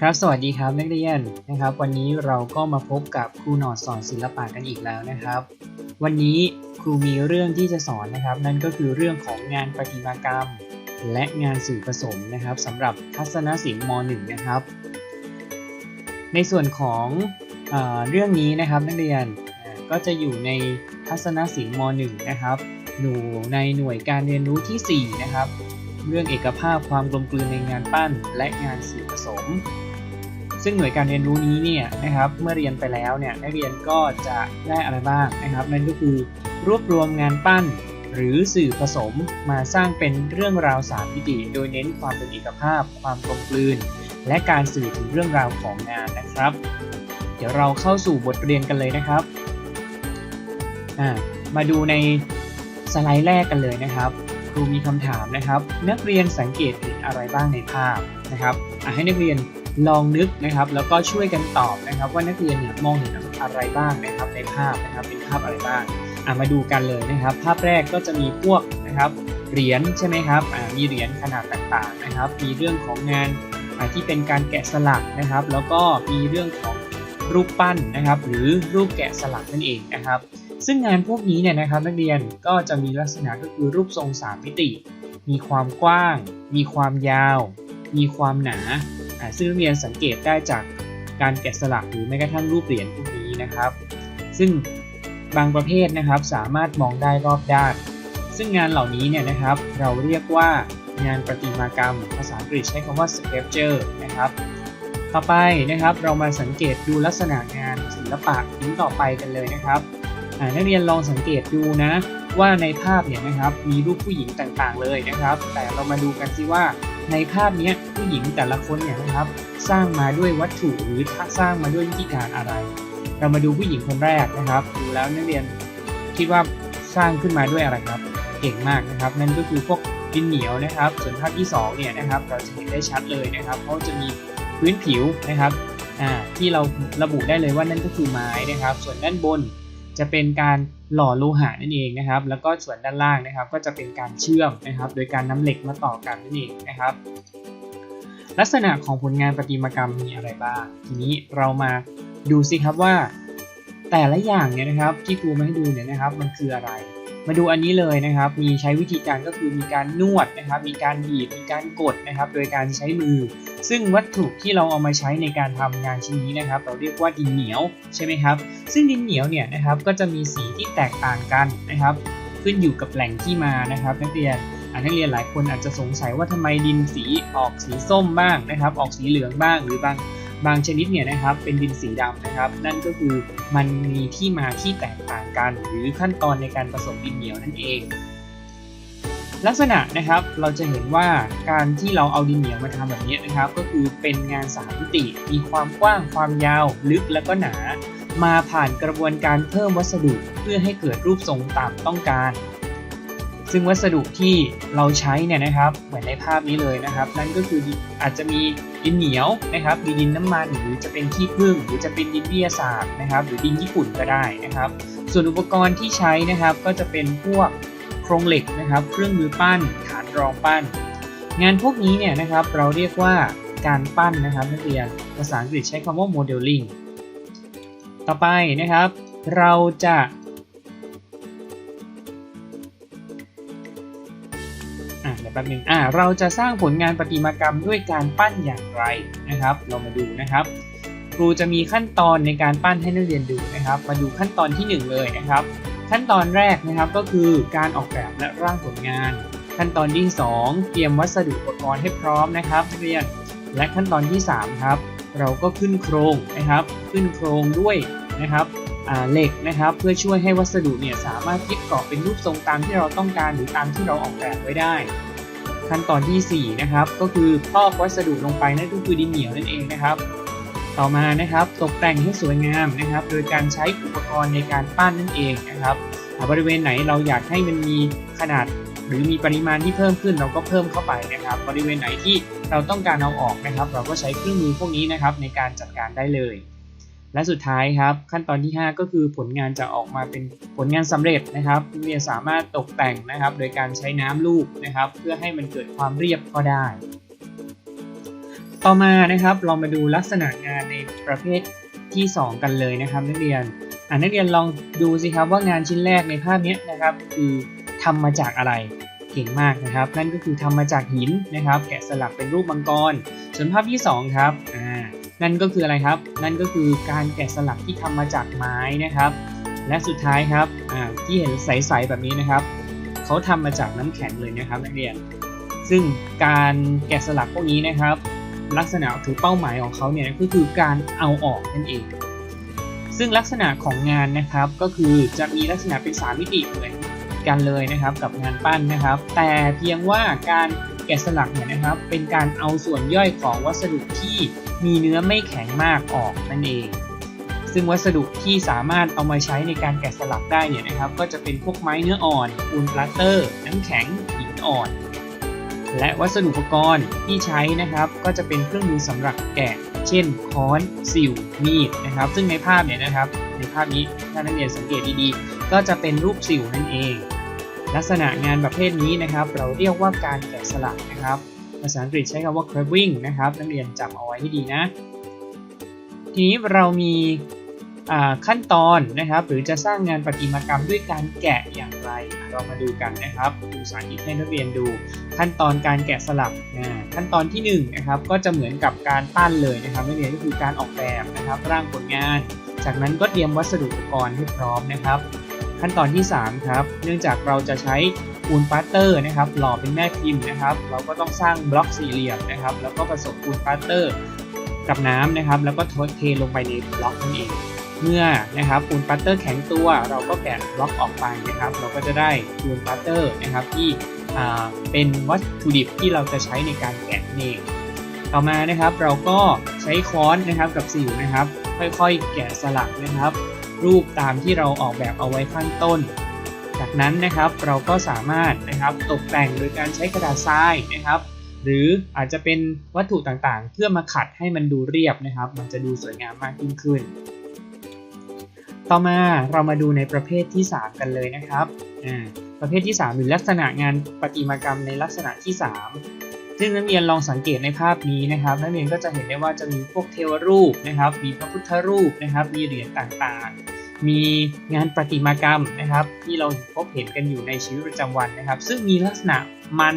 ครับ สวัสดีครับนักเรียนนะครับ วันนี้เราก็มาพบกับครูหนอดสอนศิลปะกันอีกแล้วนะครับ วันนี้ครูมีเรื่องที่จะสอนนะครับ นั่นก็คือเรื่องของงานประติมากรรม และงานสื่อผสมนะครับสำหรับทัศนศิลป์ม .1 นะครับ ในส่วนของเอเรื่องนี้นะครับนักเรียนก็จะอยู่ในทัศนศิลป์ม .1 นะครับหนูในหน่วยการเรียนรู้ทีสี่4 นะครับ เรื่องเอกภาพความกลมกลืนในงานปั้นและงานสื่อผสม ซึ่งหน่วยการเรียนรู้นี้เนี่ยนะครับเมื่อเรียนไปแล้วเนี่ยนักเรียนก็จะได้อะไรบ้างนะครับนั่นก็คือรวบรวมงานปั้น หรือสื่อผสมมาสร้างเป็นเรื่องราวสามมิติ โดยเน้นความเป็นเอกภาพ ความกลมกลืน และการสื่อถึงเรื่องราวของงานนะครับ เดี๋ยวเราเข้าสู่บทเรียนกันเลยนะครับมาดูในสไลด์แรกกันเลยนะครับครูมีคำถามนะครับ นักเรียนสังเกตเห็นอะไรบ้างในภาพนะครับให้นักเรียน ลองนึกนะครับ แล้วก็ช่วยกันตอบนะครับ ว่านักเรียนเนี่ยมองเห็นอะไรบ้างนะครับ ในภาพนะครับเป็นภาพอะไรบ้างอะมาดูกันเลยนะครับ ภาพแรกก็จะมีพวกนะครับเหรียญใช่ไหมครับอ่ามีเหรียญขนาดต่างๆนะครับ มีเรื่องของงานที่เป็นการแกะสลักนะครับ แล้วก็มีเรื่องของรูปปั้นนะครับ หรือรูปแกะสลักนั่นเองนะครับ ซึ่งงานพวกนี้เนี่ยนะครับนักเรียนก็จะมีลักษณะก็คือรูปทรง 3 มิติ มีความกว้าง มีความยาว มีความหนา ซึ่งนักเรียนสังเกตได้จากการแกะสลักหรือแม้กระทั่งรูปเหรียญพวกนี้นะครับ ซึ่งบางประเภทนะครับสามารถมองได้รอบด้าน ซึ่งงานเหล่านี้เนี่ยนะครับเราเรียกว่างานประติมากรรม ภาษาอังกฤษใช้คำว่า sculpture นะครับ ต่อไปนะครับเรามาสังเกตดูลักษณะงานศิลปะชิ้นต่อไปกันเลยนะครับนักเรียนลองสังเกตดูนะว่าในภาพเนี่ยนะครับมีรูปผู้หญิงต่างๆเลยนะครับ แต่เรามาดูกันสิว่า ในภาพนี้ผู้หญิงแต่ละคนเนี่ยนะครับ สร้างมาด้วยวัตถุหรือสร้างมาด้วยวิธีการอะไร เรามาดูผู้หญิงคนแรกนะครับ ดูแล้วนักเรียนคิดว่าสร้างขึ้นมาด้วยอะไรครับ เก่งมากนะครับ นั่นก็คือพวกดินเหนียวนะครับ ส่วนภาพที่สองเนี่ยนะครับเราจะเห็นได้ชัดเลยนะครับเพราะจะมีพื้นผิวนะครับอ่าที่เราระบุได้เลยว่านั่นก็คือไม้นะครับ ส่วนด้านบน จะเป็นการหล่อโลหะนั่นเองนะครับ แล้วก็ส่วนด้านล่างนะครับ ก็จะเป็นการเชื่อมนะครับ โดยการนำเหล็กมาต่อกันนั่นเองนะครับ ลักษณะของผลงานประติมากรรมมีอะไรบ้าง ทีนี้เรามาดูสิครับว่า แต่ละอย่างเนี่ยนะครับที่ครูมาให้ดูเนี่ยนะครับ มันคืออะไร มาดูอันนี้เลยนะครับ มีใช้วิธีการก็คือมีการนวดนะครับ มีการบีบมีการกดนะครับ โดยการใช้มือ ซึ่งวัตถุที่เราเอามาใช้ในการทำงานชิ้นนี้นะครับ เราเรียกว่าดินเหนียวใช่ไหมครับ ซึ่งดินเหนียวเนี่ยนะครับก็จะมีสีที่แตกต่างกันนะครับ ขึ้นอยู่กับแหล่งที่มานะครับนักเรียนนักเรียนหลายคนอาจจะสงสัยว่าทำไมดินสีออกสีส้มบ้างนะครับ ออกสีเหลืองบ้างหรือบางบางชนิดเนี่ยนะครับเป็นดินสีดำนะครับ นั่นก็คือมันมีที่มาที่แตกต่างกัน หรือขั้นตอนในการผสมดินเหนียวนั่นเอง ลักษณะนะครับเราจะเห็นว่าการที่เราเอาดินเหนียวมาทำแบบนี้นะครับ ก็คือเป็นงานสามมิติ มีความกว้างความยาว ลึกและก็หนา มาผ่านกระบวนการเพิ่มวัสดุเพื่อให้เกิดรูปทรงตามต้องการ ซึ่งวัสดุที่เราใช้เนี่ยนะครับ เหมือนในภาพนี้เลยนะครับ นั่นก็คืออาจจะมีดินเหนียวนะครับมีดินน้ำมันหรือจะเป็นขี้ผึ้งหรือจะเป็นดินวิทยาศาสตร์นะครับ หรือดินญี่ปุ่นก็ได้นะครับ ส่วนอุปกรณ์ที่ใช้นะครับก็จะเป็นพวก โครงเหล็กนะครับ เครื่องมือปั้น ฐานรองปั้น งานพวกนี้เนี่ยนะครับเราเรียกว่าการปั้นนะครับนักเรียนภาษาอังกฤษใช้คำว่า modeling ต่อไปนะครับ เราจะอะเดี๋ยวแป๊บนึงอะเราจะสร้างผลงานประติมากรรมด้วยการปั้นอย่างไรนะครับ เรามาดูนะครับครูจะมีขั้นตอนในการปั้นให้นักเรียนดูนะครับ มาดูขั้นตอนที่หนึ่งเลยนะครับ ขั้นตอนแรกนะครับก็คือการออกแบบและร่างผลงาน ขั้นตอนที่ 2 เตรียมวัสดุอุปกรณ์ให้พร้อมนะครับนักเรียน และขั้นตอนที่ 3 ครับ เราก็ขึ้นโครงนะครับ ขึ้นโครงด้วยนะครับเหล็กนะครับ เพื่อช่วยให้วัสดุเนี่ยสามารถยึดเกาะเป็นรูปทรงตามที่เราต้องการหรือตามที่เราออกแบบไว้ได้ ขั้นตอนทีสี่4 นะครับ ก็คือพอกวัสดุลงไปนั่นก็คือดินเหนียวนั่นเองนะครับ ต่อมานะครับตกแต่งให้สวยงามนะครับ โดยการใช้อุปกรณ์ในการปั้นนั่นเองนะครับบริเวณไหนเราอยากให้มันมีขนาดหรือมีปริมาณที่เพิ่มขึ้นเราก็เพิ่มเข้าไปนะครับ บริเวณไหนที่เราต้องการเอาออกนะครับ เราก็ใช้เครื่องมือพวกนี้นะครับในการจัดการได้เลย และสุดท้ายครับ ขั้นตอนที่ 5 ก็คือผลงานจะออกมาเป็นผลงานสำเร็จนะครับเรียนสามารถตกแต่งนะครับ โดยการใช้น้ำลูบนะครับ เพื่อให้มันเกิดความเรียบก็ได้ ต่อมานะครับเรามาดูลักษณะงานในประเภทที่ 2 กันเลยนะครับ นักเรียนอ่านักเรียนลองดูสิครับว่างานชิ้นแรกในภาพนี้นะครับคือทำมาจากอะไรเก่งมากนะครับ นั่นก็คือทำมาจากหินนะครับ แกะสลักเป็นรูปมังกร ส่วนภาพที่ 2 ครับอ่านั่นก็คืออะไรครับ นั่นก็คือการแกะสลักที่ทำมาจากไม้นะครับ และสุดท้ายครับอ่าที่เห็นใสๆแบบนี้นะครับเขาทำมาจากน้ำแข็งเลยนะครับนักเรียน ซึ่งการแกะสลักพวกนี้นะครับ ลักษณะคือเป้าหมายของเขาเนี่ยก็คือการเอาออกนั่นเอง ซึ่งลักษณะของงานนะครับก็คือจะมีลักษณะเป็น3มิติเหมือนกันเลยนะครับกับงานปั้นนะครับ แต่เพียงว่าการแกะสลักเนี่ยนะครับเป็นการเอาส่วนย่อยของวัสดุที่มีเนื้อไม่แข็งมากออกนั่นเอง ซึ่งวัสดุที่สามารถเอามาใช้ในการแกะสลักได้เนี่ยนะครับ ก็จะเป็นพวกไม้เนื้ออ่อนปูนปลาสเตอร์ น้ำแข็งหินอ่อน และวัสดุอุปกรณ์ที่ใช้นะครับ ก็จะเป็นเครื่องมือสำหรับแกะ เช่นค้อนสิวมีดนะครับ ซึ่งในภาพเนี่ยนะครับ ในภาพนี้ถ้านักเรียนสังเกตดีๆ ก็จะเป็นรูปสิวนั่นเอง ลักษณะงานประเภทนี้นะครับ เราเรียกว่าการแกะสลักนะครับ ภาษาอังกฤษใช้คำว่า carving นะครับ นักเรียนจำเอาไว้ให้ดีนะ ทีนี้เรามี ขั้นตอนนะครับ หรือจะสร้างงานประติมากรรมด้วยการแกะอย่างไร เรามาดูกันนะครับดูสาธิตให้นักเรียนดู ขั้นตอนการแกะสลักขั้นตอนที่1นะครับก็จะเหมือนกับการปั้นเลยนะครับนักเรียนก็คือการออกแบบนะครับร่างผลงาน จากนั้นก็เตรียมวัสดุอุปกรณ์ให้พร้อมนะครับ ขั้นตอนที่3ครับเนื่องจากเราจะใช้ปูนปาสเตอร์นะครับหล่อเป็นแม่พิมพ์นะครับ เราก็ต้องสร้างบล็อกสี่เหลี่ยมนะครับ แล้วก็ผสมปูนปาสเตอร์กับน้ำนะครับ แล้วก็เทลงไปในบล็อกนั่นเอง เมื่อนะครับปูนปาสเตอร์แข็งตัวเราก็แกะบล็อกออกไปนะครับ เราก็จะได้ปูนปาสเตอร์นะครับที่เป็นวัตถุดิบที่เราจะใช้ในการแกะเองต่อมานะครับเราก็ใช้ค้อนนะครับกับสิวนะครับ ค่อยๆ แกะสลักนะครับ รูปตามที่เราออกแบบเอาไว้ข้างต้น จากนั้นนะครับเราก็สามารถนะครับตกแต่งโดยการใช้กระดาษทรายนะครับ หรืออาจจะเป็นวัตถุต่างๆ เพื่อมาขัดให้มันดูเรียบนะครับ มันจะดูสวยงามมากยิ่งขึ้น ต่อมาเรามาดูในประเภทที่ 3 กันเลยนะครับอ่าประเภทที่ 3 หรือลักษณะงานประติมากรรมในลักษณะที่ 3 ซึ่งนักเรียนลองสังเกตในภาพนี้นะครับนักเรียนก็จะเห็นได้ว่าจะมีพวกเทวรูปนะครับ มีพระพุทธรูปนะครับ มีเหรียญต่างๆ มีงานประติมากรรมนะครับ ที่เราพบเห็นกันอยู่ในชีวิตประจำวันนะครับ ซึ่งมีลักษณะมัน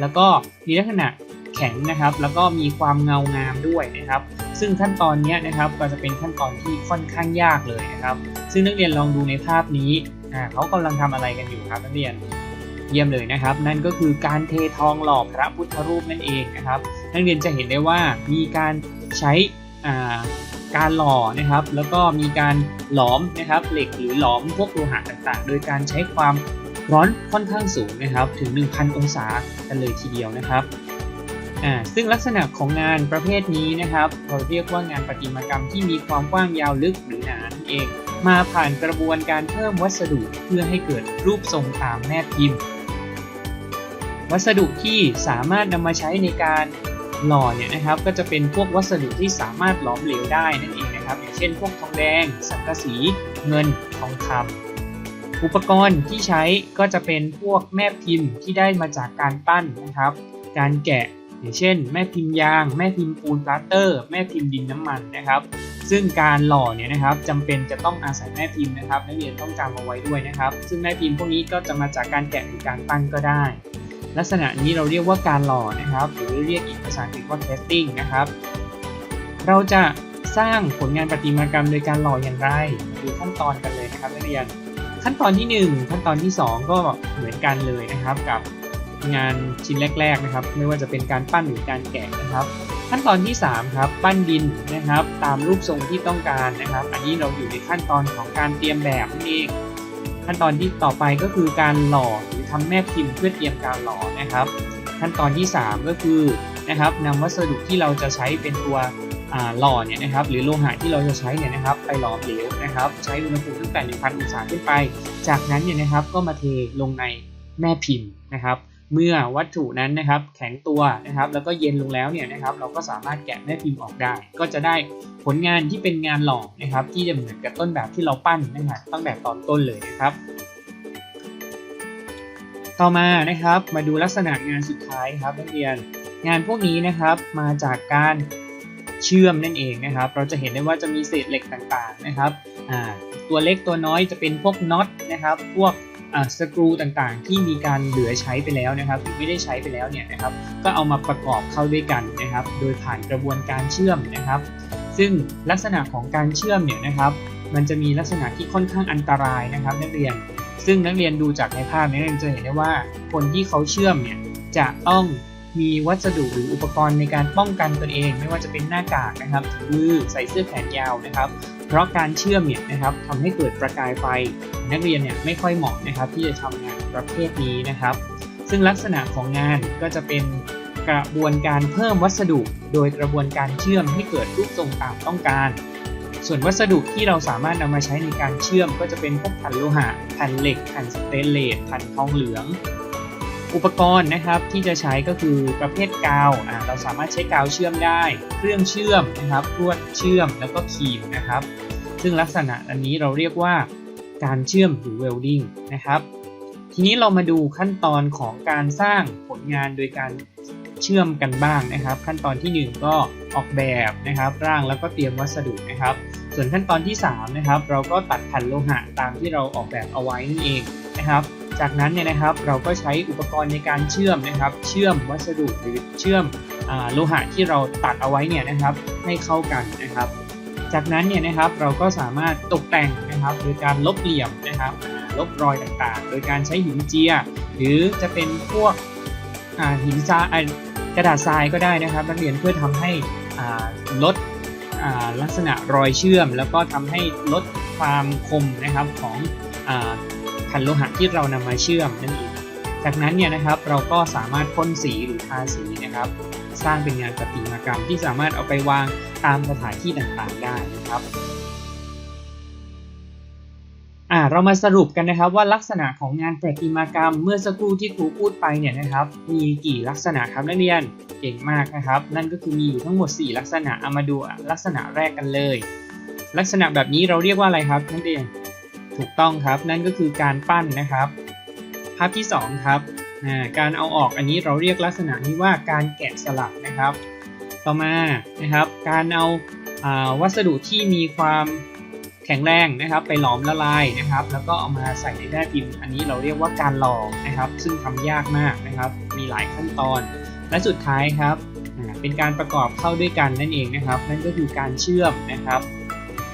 แล้วก็มีลักษณะแข็งนะครับ แล้วก็มีความเงางามด้วยนะครับ ซึ่งขั้นตอนนี้นะครับก็จะเป็นขั้นตอนที่ค่อนข้างยากเลยนะครับ ซึ่งนักเรียนลองดูในภาพนี้อ่าเขากำลังทำอะไรกันอยู่ครับนักเรียนเยี่ยมเลยนะครับ นั่นก็คือการเททองหล่อพระพุทธรูปนั่นเองนะครับ นักเรียนจะเห็นได้ว่ามีการใช้อ่าการหล่อนะครับ แล้วก็มีการหลอมนะครับเหล็กหรือหลอมพวกโลหะต่างๆ โดยการใช้ความร้อนค่อนข้างสูงนะครับ ถึง 1,000 องศากันเลยทีเดียวนะครับ อ่าซึ่งลักษณะของงานประเภทนี้นะครับ เราเรียกว่างานประติมากรรมที่มีความกว้างยาวลึกหรือหนานเอง มาผ่านกระบวนการเพิ่มวัสดุเพื่อให้เกิดรูปทรงตามแม่พิมพ์ วัสดุที่สามารถนำมาใช้ในการหล่อเนี่ยนะครับก็จะเป็นพวกวัสดุที่สามารถหลอมเหลวได้นั่นเองนะครับ อย่างเช่น พวกทองแดง สังกะสี เงินทองคำอุปกรณ์ที่ใช้ก็จะเป็นพวกแม่พิมพ์ที่ได้มาจากการปั้นนะครับ การแกะ อย่างเช่น แม่พิมพ์ยาง แม่พิมพ์ปูนปลาสเตอร์ แม่พิมพ์ดินน้ำมันนะครับ ซึ่งการหล่อเนี่ยนะครับจำเป็นจะต้องอาศัยแม่พิมพ์นะครับนักเรียนต้องจำเอาไว้ด้วยนะครับ ซึ่งแม่พิมพ์พวกนี้ก็จะมาจากการแกะหรือการปั้นก็ได้ ลักษณะนี้เราเรียกว่าการหล่อนะครับ หรือเรียกอีกภาษาอังกฤษว่า casting นะครับ เราจะสร้างผลงานประติมากรรมโดยการหล่ออย่างไรดูขั้นตอนกันเลยนะครับนักเรียนขั้นตอนที่ 1 ขั้นตอนที่ 2 ก็เหมือนกันเลยนะครับกับ งานชิ้นแรก ๆนะครับ ไม่ว่าจะเป็นการปั้นหรือการแกะนะครับ ขั้นตอนที่ 3 ครับ ปั้นดินนะครับ ตามรูปทรงที่ต้องการนะครับ อันนี้เราอยู่ในขั้นตอนของการเตรียมแบบนั่นเอง ขั้นตอนที่ต่อไปก็คือการหล่อหรือทำแม่พิมพ์เพื่อเตรียมการหล่อนะครับ ขั้นตอนที่ 3 ก็คือนะครับนำวัสดุที่เราจะใช้เป็นตัวหล่อเนี่ยนะครับหรือโลหะที่เราจะใช้เนี่ยนะครับไปหล่อเหลวนะครับ ใช้อุณหภูมิตั้งแต่ 1,000 องศาขึ้นไป จากนั้นเนี่ยนะครับก็มาเทลงในแม่พิมพ์นะครับ เมื่อวัตถุนั้นนะครับแข็งตัวนะครับแล้วก็เย็นลงแล้วเนี่ยนะครับเราก็สามารถแกะแม่พิมพ์ออกได้ ก็จะได้ผลงานที่เป็นงานหล่อนะครับที่จะเหมือนกับต้นแบบที่เราปั้นนะครับตั้งแต่ตอนต้นเลยนะครับ ต่อมานะครับมาดูลักษณะงานสุดท้ายครับนักเรียน งานพวกนี้นะครับมาจากการเชื่อมนั่นเองนะครับ เราจะเห็นได้ว่าจะมีเศษเหล็กต่างๆนะครับตัวเล็กตัวน้อยจะเป็นพวกน็อตนะครับ พวก สกรูต่างๆ ที่มีการเหลือใช้ไปแล้วนะครับหรือไม่ได้ใช้ไปแล้วเนี่ยนะครับก็เอามาประกอบเข้าด้วยกันนะครับ โดยผ่านกระบวนการเชื่อมนะครับ ซึ่งลักษณะของการเชื่อมเนี่ยนะครับ มันจะมีลักษณะที่ค่อนข้างอันตรายนะครับ นักเรียน ซึ่งนักเรียนดูจากในภาพนี้นักเรียนจะเห็นได้ว่าคนที่เขาเชื่อมเนี่ยจะต้องมีวัสดุหรืออุปกรณ์ในการป้องกันตนเอง ไม่ว่าจะเป็นหน้ากากนะครับถุงมือใส่เสื้อแขนยาวนะครับ ราะการเชื่อมเนี่ยนะครับทำให้เกิดประกายไฟ นักเรียนเนี่ยไม่ค่อยเหมาะนะครับที่จะทำงานประเภทนี้นะครับ ซึ่งลักษณะของงานก็จะเป็นกระบวนการเพิ่มวัสดุ โดยกระบวนการเชื่อมให้เกิดรูปทรงตามต้องการ ส่วนวัสดุที่เราสามารถนำมาใช้ในการเชื่อมก็จะเป็นพวกแผ่นโลหะแผ่นเหล็กแผ่นสเตนเลสแผ่นทองเหลืองอุปกรณ์นะครับที่จะใช้ก็คือประเภทกาวเราสามารถใช้กาวเชื่อมได้ เครื่องเชื่อมนะครับลวดเชื่อมแล้วก็ครีมนะครับ ซึ่งลักษณะอันนี้เราเรียกว่าการเชื่อมหรือเวลดิ้งนะครับ ทีนี้เรามาดูขั้นตอนของการสร้างผลงานโดยการเชื่อมกันบ้างนะครับ ขั้นตอนทีหนึ่1 ก็ออกแบบนะครับ ร่างแล้วก็เตรียมวัสดุนะครับ ส่วนขั้นตอนที่3นะครับเราก็ตัดแผ่นโลหะตามที่เราออกแบบเอาไว้นั่นเองนะครับ จากนั้นเนี่ยนะครับเราก็ใช้อุปกรณ์ในการเชื่อมนะครับ เชื่อมวัสดุหรือเชื่อมอโลหะที่เราตัดเอาไว้เนี่ยนะครับให้เข้ากันนะครับ จากนั้นเนี่ยนะครับเราก็สามารถตกแต่งนะครับโดยการลบเหลี่ยมนะครับลบรอยต่างๆ โดยการใช้หินเจีย หรือจะเป็นพวกหินทรายกระดาษทรายก็ได้นะครับนักเรียนเพื่อทำให้ลดลักษณะรอยเชื่อม แล้วก็ทำให้ลดความคมนะครับของแผ่นโลหะที่เรานำมาเชื่อมนั่นเองจากนั้นเนี่ยนะครับเราก็สามารถพ่นสีหรือทาสีนะครับ สร้างเป็นงานประติมากรรม ที่สามารถเอาไปวางตามสถานที่ต่างๆได้นะครับอ่าเรามาสรุปกันนะครับว่าลักษณะของงานประติมากรรม เมื่อสักครู่ที่ครูพูดไปเนี่ยนะครับมีกี่ลักษณะครับนักเรียนเก่งมากนะครับ นั่นก็คือมีอยู่ทั้งหมด 4 ลักษณะเอามาดูลักษณะแรกกันเลย ลักษณะแบบนี้เราเรียกว่าอะไรครับนักเรียนถูกต้องครับนั่นก็คือการปั้นนะครับ ภาพที่ 2 ครับ การเอาออกอันนี้เราเรียกลักษณะนี้ว่าการแกะสลักนะครับ ต่อมานะครับการเอาอาวัสดุที่มีความแข็งแรงนะครับ ไปหลอมละลายนะครับ แล้วก็เอามาใส่ในแม่พิมพ์ อันนี้เราเรียกว่าการหลอมนะครับ ซึ่งทำยากมากนะครับ มีหลายขั้นตอน และสุดท้ายครับเป็นการประกอบเข้าด้วยกันนั่นเองนะครับ นั่นก็คือการเชื่อมนะครับ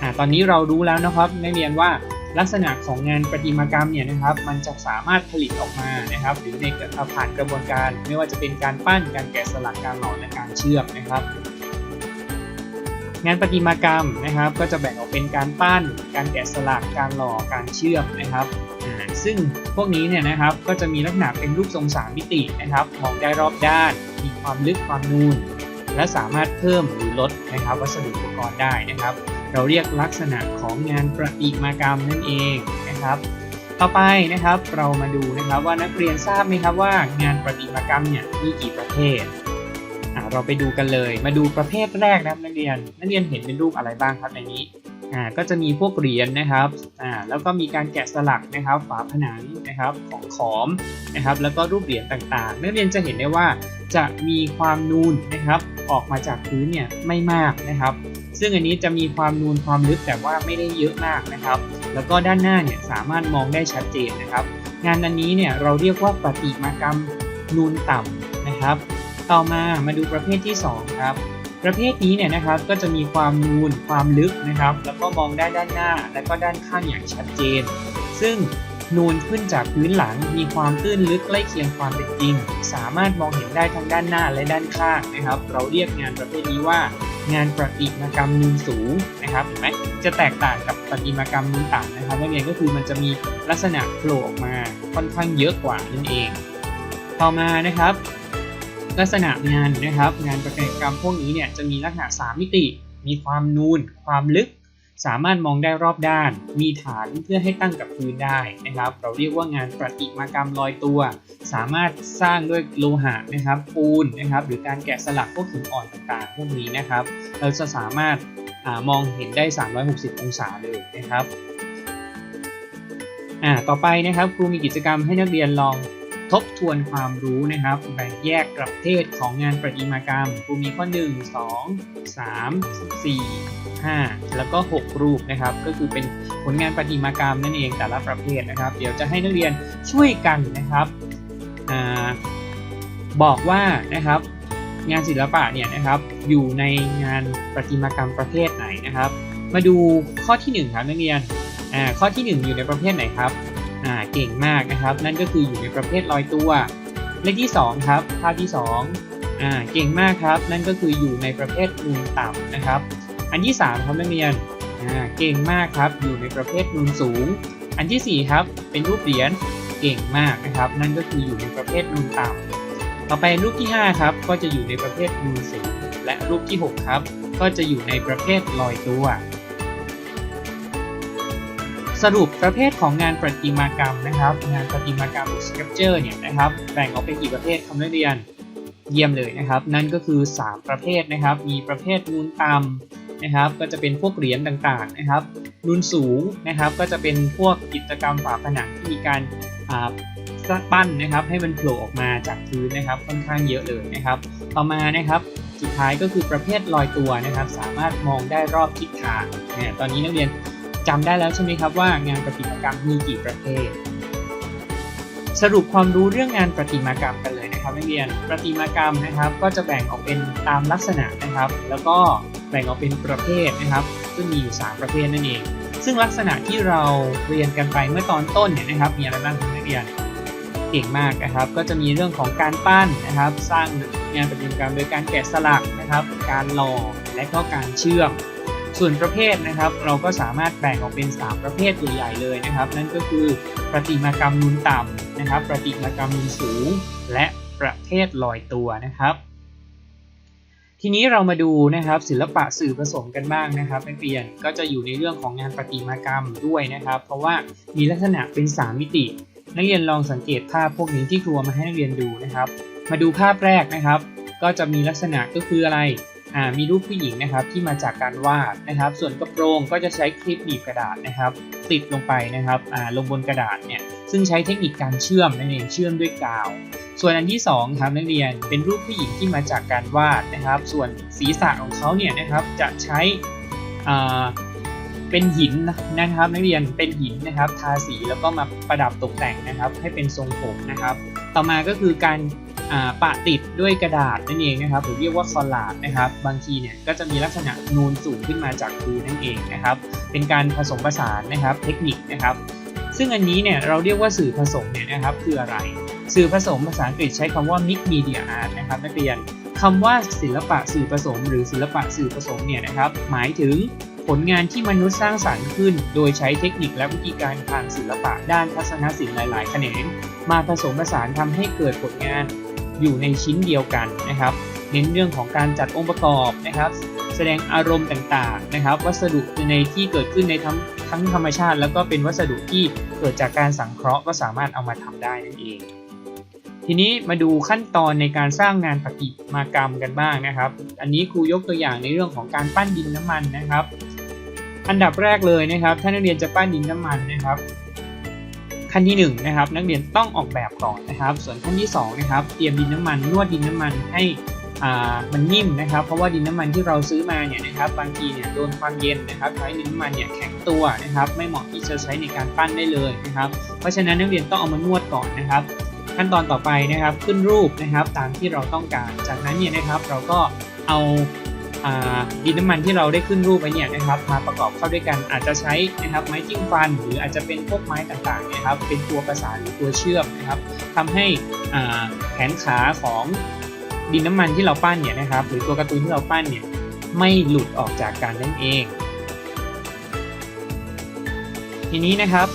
อตอนนี้เรารู้แล้วนะครับนักเรียนว่า ลักษณะของงานประติมากรรมเนี่ยนะครับ มันจะสามารถผลิตออกมานะครับ หรือในผ่านกระบวนการ ไม่ว่าจะเป็นการปั้นการแกะสลักการหล่อและการเชื่อมนะครับงานประติมากรรมนะครับ ก็จะแบ่งออกเป็นการปั้น การแกะสลัก การหล่อ การเชื่อมนะครับ ซึ่งพวกนี้เนี่ยนะครับก็จะมีลักษณะเป็นรูปทรงสามมิตินะครับมองได้รอบด้าน มีความลึกความนูน และสามารถเพิ่มหรือลดนะครับวัสดุอุปกรณ์ได้นะครับ เราเรียกลักษณะของงานประติมากรรมนั่นเองนะครับ ต่อไปนะครับเรามาดูนะครับว่านักเรียนทราบไหมครับว่างานประติมากรรมเนี่ยมีกี่ประเภทอ่าเราไปดูกันเลย มาดูประเภทแรกนะครับนักเรียน นักเรียนเห็นเป็นรูปอะไรบ้างครับในนี้อ่าก็จะมีพวกเหรียญนะครับอ่าแล้วก็มีการแกะสลักนะครับ ฝาผนังนะครับของขอมนะครับ แล้วก็รูปเหรียญต่างๆ นักเรียนจะเห็นได้ว่าจะมีความนูนนะครับ ออกมาจากพื้นเนี่ยไม่มากนะครับ ซึ่งอันนี้จะมีความนูนความลึกแต่ว่าไม่ได้เยอะมากนะครับ แล้วก็ด้านหน้าเนี่ยสามารถมองได้ชัดเจนนะครับ งานอันนี้เนี่ยเราเรียกว่าประติมากรรมนูนต่ำนะครับ ต่อมามาดูประเภทที่ 2 ครับ ประเภทนี้เนี่ยนะครับก็จะมีความนูนความลึกนะครับ แล้วก็มองได้ด้านหน้า และก็ด้านข้างอย่างชัดเจน ซึ่งนูนขึ้นจากพื้นหลังมีความตื้นลึกใกล้เคียงความเป็นจริง สามารถมองเห็นได้ทั้งด้านหน้าและด้านข้างนะครับ เราเรียกงานประเภทนี้ว่า งานประติมากรรมนูนสูงนะครับเห็นไหมจะแตกต่างกับประติมากรรมนูนต่ำนะครับนักเรียนก็คือมันจะมีลักษณะโผล่ออกมาค่อนข้างเยอะกว่านั่นเอง ต่อมานะครับ ลักษณะงานนะครับ งานประติมากรรมพวกนี้เนี่ยจะมีลักษณะ 3 มิติ มีความนูน ความลึก สามารถมองได้รอบด้าน มีฐานเพื่อให้ตั้งกับพื้นได้นะครับ เราเรียกว่างานประติมากรรมลอยตัว สามารถสร้างด้วยโลหะนะครับ ปูนนะครับ หรือการแกะสลักพวกหินอ่อนต่างๆ พวกนี้นะครับ เราจะสามารถอามองเห็นได้ 360 องศาเลยนะครับอ่าต่อไปนะครับครูมีกิจกรรมให้นักเรียนลองทบทวนความรู้นะครับแบ่งแยกประเภทของงานประติมากรรมครูมีข้อ 1 2 3 4 5 แล้วก็ 6 รูปนะครับ ก็คือเป็นผลงานประติมากรรมนั่นเองแต่ละประเภทนะครับ เดี๋ยวจะให้นักเรียนช่วยกันนะครับอบอกว่านะครับงานศิลปะเนี่ยนะครับอยู่ในงานประติมากรรมประเภทไหนนะครับ มาดูข้อที่1ครับนักเรียนข้อที่ 1 อยู่ในประเภทไหนครับเก่งมากนะครับ นั่นก็คืออยู่ในประเภทลอยตัวเลขที่ 2 ครับภาพที่2อ่าเก่งมากครับ นั่นก็คืออยู่ในประเภทนูนต่ำนะครับ อันที่ 3 ครับนักเรียนเก่งมากครับอยู่ในประเภทนูนสูง อันทีสี่ 4 ครับ เป็นรูปเหรียญเก่งมากนะครับ นั่นก็คืออยู่ในประเภทนูนต่ำต่อไปรูปที่ 5 ครับ ก็จะอยู่ในประเภทนูนสูง และรูปที่ 6 ครับ ก็จะอยู่ในประเภทลอยตัว สรุปประเภทของงานประติมากรรมนะครับ งานประติมากรรม sculpture เนี่ยนะครับแบ่งออกเป็นกี่ประเภทคำนักเรียนเยี่ยมเลยนะครับ นั่นก็คือ 3 ประเภทนะครับ มีประเภทนูนต่ำ นะครับ ก็จะเป็นพวกเหรียญต่างๆนะครับนูนสูงนะครับก็จะเป็นพวกกิจกรรมฝาผนังที่มีการอ่าปั้นนะครับ ให้มันโผล่ออกมาจากพื้นนะครับค่อนข้างเยอะเลยนะครับ ต่อมานะครับสุดท้ายก็คือประเภทลอยตัวนะครับ สามารถมองได้รอบทิศทางเนี่ยตอนนี้นักเรียนจำได้แล้วใช่ไหมครับว่างานประติมากรรมมีกี่ประเภท สรุปความรู้เรื่องงานประติมากรรมกันเลยนะครับนักเรียนประติมากรรมนะครับ ก็จะแบ่งออกเป็นตามลักษณะนะครับ แล้วก็ แบ่งออกเป็นประเภทนะครับ ซึ่งมีอยู่ 3 ประเภทนั่นเอง ซึ่งลักษณะที่เราเรียนกันไปเมื่อตอนต้นเนี่ยนะครับ มีอะไรบ้างครับนักเรียนเก่งมากนะครับ ก็จะมีเรื่องของการปั้นนะครับ สร้างงานประติมากรรมโดยการแกะสลักนะครับ การหล่อและก็การเชื่อม ส่วนประเภทนะครับ เราก็สามารถแบ่งออกเป็น 3 ประเภทใหญ่ๆเลยนะครับ นั่นก็คือประติมากรรมนูนต่ำนะครับ ประติมากรรมนูนสูง และประเภทลอยตัวนะครับ ทีนี้เรามาดูนะครับศิลปะสื่อผสมกันบ้างนะครับนักเรียนก็จะอยู่ในเรื่องของงานประติมากรรมด้วยนะครับ เพราะว่ามีลักษณะเป็น 3 มิติ นักเรียนลองสังเกตภาพพวกนี้ที่ครูมาให้นักเรียนดูนะครับ มาดูภาพแรกนะครับ ก็จะมีลักษณะก็คืออะไร มีรูปผู้หญิงนะครับที่มาจากการวาดนะครับ ส่วนกระโปรงก็จะใช้คลิปหนีบกระดาษนะครับติดลงไปนะครับลงบนกระดาษเนี่ยซึ่งใช้เทคนิคการเชื่อมนั่นเองเชื่อมด้วยกาว ส่วนอันที่2ครับนักเรียนเป็นรูปผู้หญิงที่มาจากการวาดนะครับ ส่วนศีรษะของเขาเนี่ยนะครับจะใช้เป็นหินนะครับนักเรียนเป็นหินนะครับ ทาสีแล้วก็มาประดับตกแต่งนะครับ ให้เป็นทรงผมนะครับ ต่อมาก็คือการ ปะติดด้วยกระดาษนั่นเองนะครับหรือเรียกว่าคอลลาดนะครับ บางทีเนี่ยก็จะมีลักษณะนูนสูงขึ้นมาจากพื้นนั่นเองนะครับ เป็นการผสมผสานนะครับเทคนิคนะครับ ซึ่งอันนี้เนี่ยเราเรียกว่าสื่อผสมเนี่ยนะครับคืออะไร สื่อผสมภาษาอังกฤษใช้คำว่า mixed media art นะครับนักเรียนคำว่าศิลปะสื่อผสม หรือศิลปะสื่อผสมเนี่ยนะครับหมายถึงผลงานที่มนุษย์สร้างสรรค์ขึ้น โดยใช้เทคนิคและวิธีการทางศิลปะด้านทัศนศิลป์หลาย ๆ แขนงมาผสมผสานทำให้เกิดผลงาน อยู่ในชิ้นเดียวกันนะครับ เน้นเรื่องของการจัดองค์ประกอบนะครับ แสดงอารมณ์ต่างๆนะครับ วัสดุในที่เกิดขึ้นในทั้งทั้งธรรมชาติ แล้วก็เป็นวัสดุที่เกิดจากการสังเคราะห์ก็สามารถเอามาทำได้นั่นเอง ทีนี้มาดูขั้นตอนในการสร้างงานประติมากรรมกันบ้างนะครับ อันนี้ครูยกตัวอย่างในเรื่องของการปั้นดินน้ำมันนะครับ อันดับแรกเลยนะครับ ถ้านักเรียนจะปั้นดินน้ำมันนะครับ ขั้นที่1นงนะครับนักเรียนต้องออกแบบก่อนนะครับ ส่วนขั้นที่2นะครับเตรียมดินน้ำมันนวดดินน้ำมันให้มันนิ่มนะครับ เพราะว่าดินน้ำมันที่เราซื้อมาเนี่ยนะครับบางทีเนี่ยโดนความเย็นนะครับให้ดินน้ำมันเนี่ยแข็งตัวนะครับ ไม่เหมาะที่จะใช้ในการปั้นได้เลยนะครับ เพราะฉะนั้นนักเรียนต้องเอามานวดก่อนนะครับ ขั้นตอนต่อไปนะครับขึ้นรูปนะครับตามที่เราต้องการ จากนั้นเนี่ยนะครับเราก็เอา ดินน้ำมันที่เราได้ขึ้นรูปไปเนี่ยนะครับมาประกอบเข้าด้วยกันอาจจะใช้นะครับไม้จิ้มฟัน หรืออาจจะเป็นพวกไม้ต่างๆนะครับเป็นตัวประสานหรือตัวเชื่อมนะครับทำให้แขนขาของดินน้ำมันที่เราปั้นเนี่ยนะครับ หรือตัวการ์ตูนที่เราปั้นเนี่ยไม่หลุดออกจากกันนั่นเอง ทีนี้นะครับ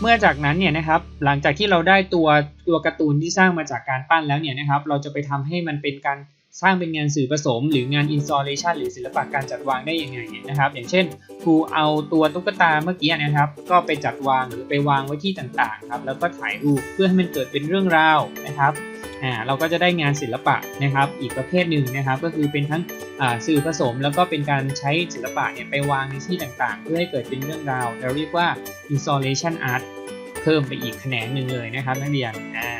เมื่อจากนั้นเนี่ยนะครับหลังจากที่เราได้ตัวตัวการ์ตูนที่สร้างมาจากการปั้นแล้วเนี่ยนะครับ เราจะไปทำให้มันเป็นการ สร้างเป็นงานสื่อผสม หรืองาน installation หรือศิลปะการจัดวางได้ยังไงนะครับ อย่างเช่นครูเอาตัวตุ๊กตาเมื่อกี้นะครับ ก็ไปจัดวางหรือไปวางไว้ที่ต่างๆครับแล้วก็ถ่ายรูปเพื่อให้มันเกิดเป็นเรื่องราวนะครับอ่าเราก็จะได้งานศิลปะนะครับ อีกประเภทหนึ่งนะครับ ก็คือเป็นทั้งอ่าสื่อผสม แล้วก็เป็นการใช้ศิลปะเนี่ยไปวางในที่ต่างๆ เพื่อให้เกิดเป็นเรื่องราว เราเรียกว่า installation art เพิ่มไปอีกแขนงหนึ่งเลยนะครับนักเรียนอ่า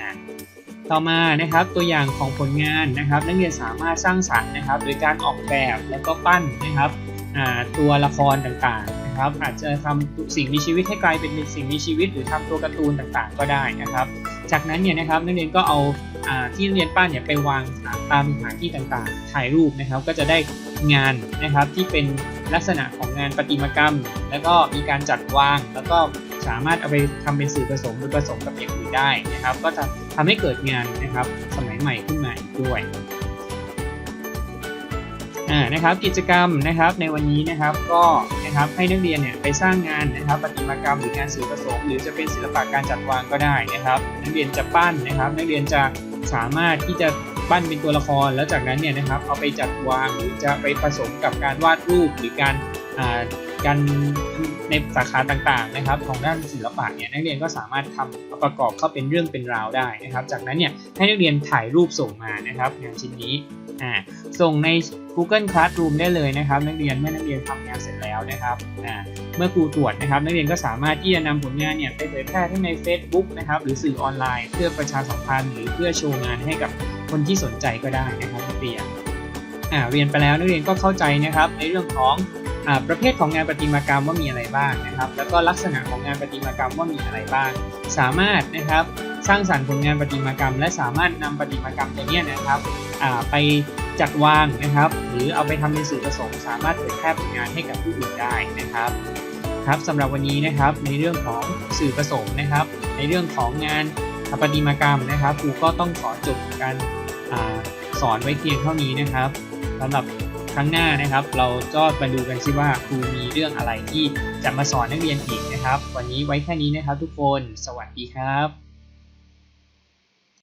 ต่อมานะครับตัวอย่างของผลงานนะครับ นักเรียนสามารถสร้างสรรค์นะครับ โดยการออกแบบแล้วก็ปั้นนะครับตัวละครต่างๆนะครับ อาจจะทำสิ่งมีชีวิตให้กลายเป็นสิ่งมีชีวิต หรือทำตัวการ์ตูนต่างๆ ก็ได้นะครับ จากนั้นเนี่ยนะครับนักเรียนก็เอาอาที่นักเรียนปั้นเนี่ยไปวางตามสถานที่ต่างๆ ถ่ายรูปนะครับ ก็จะได้งานนะครับที่เป็นลักษณะของงานประติมากรรม แล้วก็มีการจัดวางแล้วก็ สามารถเอาไปทำเป็นสื่อผสมหรือผสมกับอย่างอื่นได้นะครับ ก็จะทำให้เกิดงานนะครับสมัยใหม่ขึ้นมาอีกด้วยอ่านะครับกิจกรรมนะครับในวันนี้นะครับก็นะครับให้นักเรียนเนี่ยไปสร้างงานนะครับประติมากรรมหรืองานสื่อผสม หรือจะเป็นศิลปะการจัดวางก็ได้นะครับ นักเรียนจะปั้นนะครับ นักเรียนจะสามารถที่จะปั้นเป็นตัวละคร แล้วจากนั้นเนี่ยนะครับเอาไปจัดวางหรือจะไปผสมกับการวาดรูปหรือการอ่าการ ในสาขาต่างๆนะครับของด้านศิลปะเนี่ยนักเรียนก็สามารถทำประกอบเข้าเป็นเรื่องเป็นราวได้นะครับ จากนั้นเนี่ยให้นักเรียนถ่ายรูปส่งมานะครับงานชิ้นนี้อ่าส่งใน Google Classroom ได้เลยนะครับ นักเรียนเมื่อนักเรียนทำงานเสร็จแล้วนะครับอ่าเมื่อครูตรวจนะครับ นักเรียนก็สามารถที่จะนำผลงานเนี่ยไปเผยแพร่ทั้งใน Facebook นะครับหรือสื่อออนไลน์ เพื่อประชาสัมพันธ์หรือเพื่อโชว์งานให้กับคนที่สนใจก็ได้นะครับนักเรียนอ่าเรียนไปแล้วนักเรียนก็เข้าใจนะครับในเรื่องของ ประเภทของงานประติมากรรมว่ามีอะไรบ้างนะครับ แล้วก็ลักษณะของงานประติมากรรมว่ามีอะไรบ้าง สามารถนะครับสร้างสรรค์ผลงานประติมากรรม และสามารถนำประติมากรรมตัวเนี้ยนะครับไปจัดวางนะครับ หรือเอาไปทำเป็นสื่อผสมสามารถเผยแพร่ผลงานให้กับผู้อื่นได้นะครับครับสำหรับวันนี้นะครับในเรื่องของสื่อผสมนะครับ ในเรื่องของงานประติมากรรมนะครับครูก็ต้องขอจบการอสอนไว้เพียงเท่านี้นะครับสำหรับ ครั้งหน้านะครับ เราก็มาดูกันซิว่าครูมีเรื่องอะไรที่จะมาสอนนักเรียนอีกนะครับ วันนี้ไว้แค่นี้นะครับทุกคน สวัสดีครับ